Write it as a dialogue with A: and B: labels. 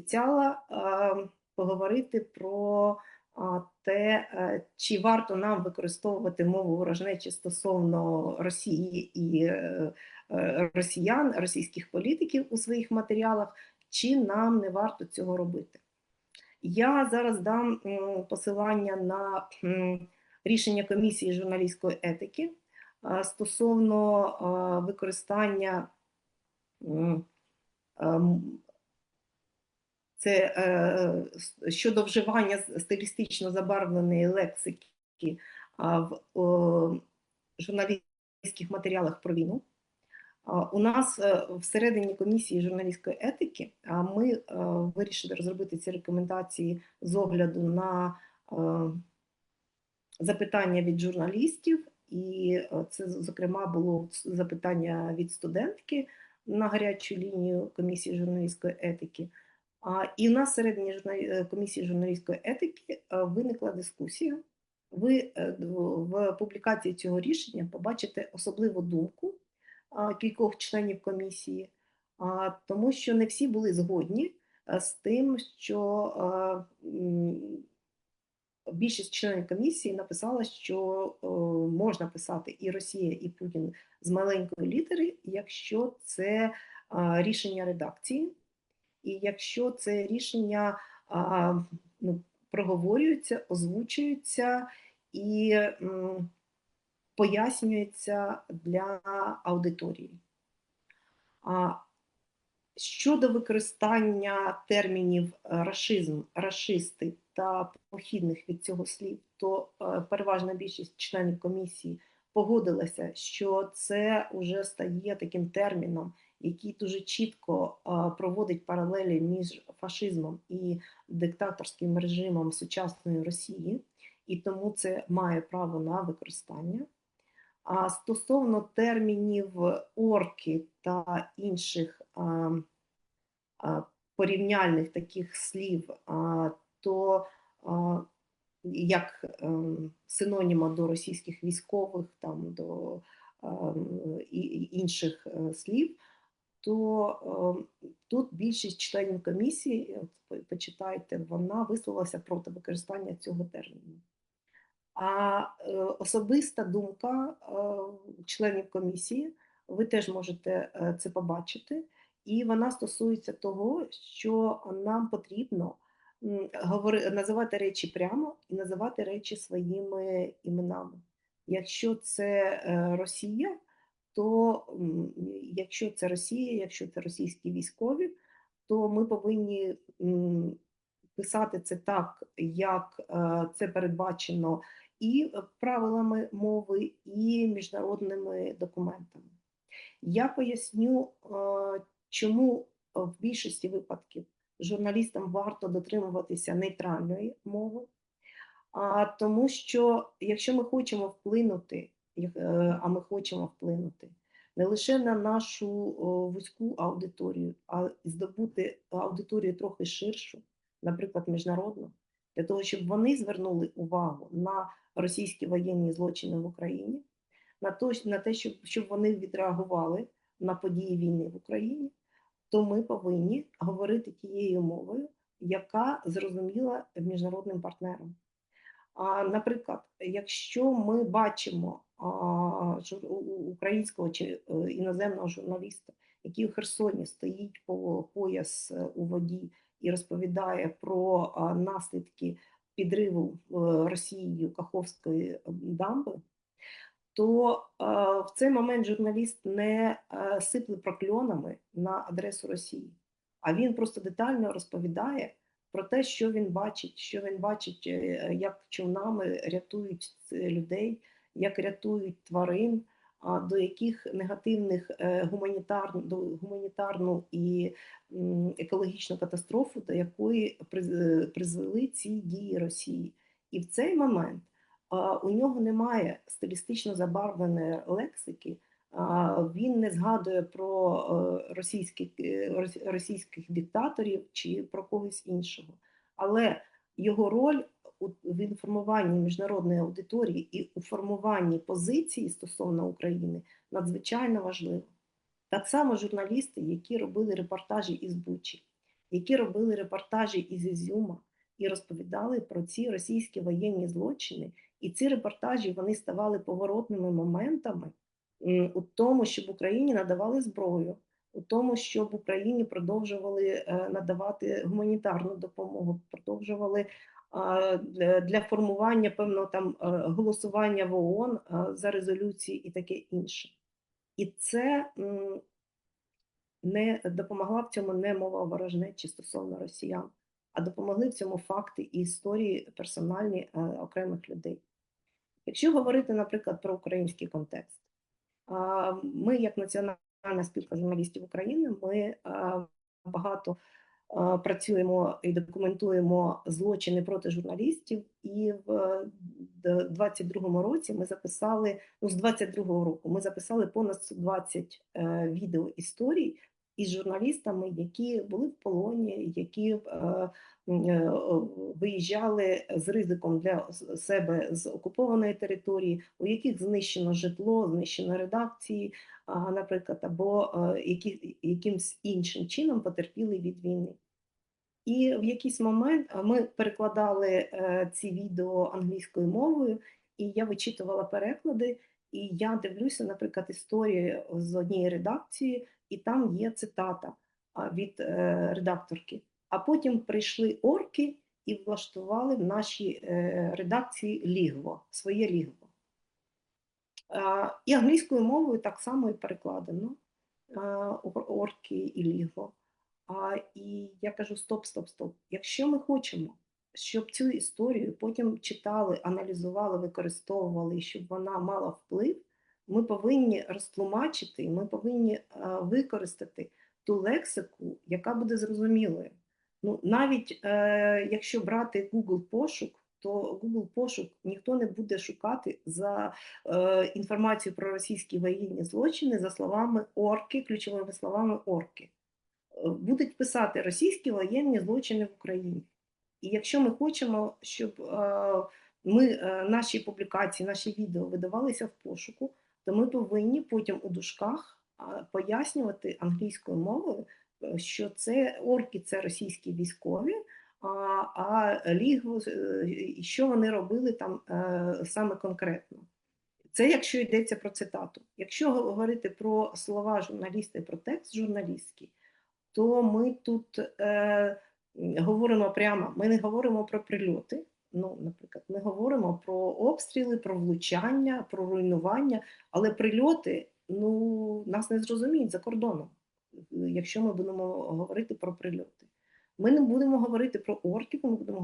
A: обіцяла е, поговорити про те, е, чи варто нам використовувати мову ворожнечі стосовно Росії і е, е, росіян, російських політиків у своїх матеріалах, чи нам не варто цього робити. Я зараз дам посилання на рішення комісії журналістської етики стосовно використання ем, це е, щодо вживання стилістично забарвленої лексики в о, журналістських матеріалах про війну. У нас е, всередині комісії журналістської етики ми е, вирішили розробити ці рекомендації з огляду на е, запитання від журналістів, і е, це, зокрема, було запитання від студентки на гарячу лінію комісії журналістської етики. І в нас всередині комісії журналістської етики виникла дискусія. Ви в публікації цього рішення побачите особливу думку кількох членів комісії, тому що не всі були згодні з тим, що більшість членів комісії написала, що можна писати і Росія, і Путін з маленької літери, якщо це рішення редакції, і якщо це рішення а, ну, проговорюється, озвучується і м, пояснюється для аудиторії. А щодо використання термінів е, рашизм, рашисти та похідних від цього слів, то е, переважна більшість членів комісії погодилася, що це вже стає таким терміном, який дуже чітко проводить паралелі між фашизмом і диктаторським режимом сучасної Росії, і тому це має право на використання. А стосовно термінів орки та інших порівняльних таких слів, то як ем, синоніма до російських військових, там до ем, інших е, слів, то ем, тут більшість членів комісії, от почитайте, вона висловилася проти використання цього терміну. А е, особиста думка е, членів комісії, ви теж можете е, це побачити, і вона стосується того, що нам потрібно називати речі прямо і називати речі своїми іменами. Якщо це е, Росія, то якщо це Росія, якщо це російські військові, то ми повинні писати це так, як е, це передбачено і правилами мови, і міжнародними документами. Я поясню, е, чому в більшості випадків журналістам варто дотримуватися нейтральної мови, а тому що якщо ми хочемо вплинути, а ми хочемо вплинути не лише на нашу вузьку аудиторію, а здобути аудиторію трохи ширшу, наприклад, міжнародну, для того, щоб вони звернули увагу на російські воєнні злочини в Україні, на то, на те, щоб, щоб вони відреагували на події війни в Україні, то ми повинні говорити тією мовою, яка зрозуміла міжнародним партнерам. Наприклад, якщо ми бачимо українського чи е, іноземного журналіста, який у Херсоні стоїть по пояс е, у воді і розповідає про наслідки підриву е, Росією Каховської дамби, то в цей момент журналіст не сипле прокльонами на адресу Росії, а він просто детально розповідає про те, що він бачить, що він бачить, е, як човнами рятують е, людей, як рятують тварин, до яких негативних е, гуманітар, до гуманітарну і екологічну катастрофу, до якої приз- е, призвели ці дії Росії. І в цей момент у нього немає стилістично забарвленої лексики. Він не згадує про е, російських, е, російських диктаторів чи про когось іншого. Але його роль в інформуванні міжнародної аудиторії і у формуванні позиції стосовно України надзвичайно важлива. Так само журналісти, які робили репортажі із Бучі, які робили репортажі із Ізюма і розповідали про ці російські воєнні злочини. І ці репортажі вони ставали поворотними моментами у тому, щоб Україні надавали зброю, у тому, щоб Україні продовжували е, надавати гуманітарну допомогу, продовжували для формування певного там е, голосування в ООН е, за резолюції і таке інше. І це не допомогла в цьому не мова ворожнечі стосовно росіян, а допомогли в цьому факти і історії персональні окремих людей. Якщо говорити, наприклад, про український контекст, ми, як Національна спілка журналістів України, ми багато працюємо і документуємо злочини проти журналістів. І в 22-му році ми записали, ну з 22-го року ми записали понад 120 е, відео історій із журналістами, які були в полоні, які е, е, виїжджали з ризиком для себе з окупованої території, у яких знищено житло, знищено редакції, наприклад, або е, які, якимсь іншим чином потерпіли від війни. І в якийсь момент ми перекладали ці відео англійською мовою, і я вичитувала переклади, і я дивлюся, наприклад, історію з однієї редакції, і там є цитата від е, редакторки. А потім прийшли орки і влаштували в нашій е, редакції лігво, своє лігво. І англійською мовою так само і перекладено орки і лігво. І я кажу: стоп, стоп, стоп. Якщо ми хочемо, щоб цю історію потім читали, аналізували, використовували, щоб вона мала вплив, ми повинні розтлумачити, ми повинні е, використати ту лексику, яка буде зрозумілою. Ну, навіть е, якщо брати Google пошук, то Google пошук ніхто не буде шукати за е, інформацію про російські воєнні злочини за словами орки, ключовими словами орки будуть писати російські воєнні злочини в Україні. І якщо ми хочемо, щоб ми, наші публікації, наші відео видавалися в пошуку, то ми повинні потім у душках е, пояснювати англійською мовою, е, що це орки, це російські військові, а, а лігво, е, що вони робили там е, саме конкретно. Це якщо йдеться про цитату. Якщо говорити про слова журналіста і про текст журналістський, то ми тут е, говоримо прямо, ми не говоримо про прильоти. Ну, наприклад, ми говоримо про обстріли, про влучання, про руйнування, але прильоти ну, нас не зрозуміють за кордоном, якщо ми будемо говорити про прильоти. Ми не будемо говорити про орків, ми будемо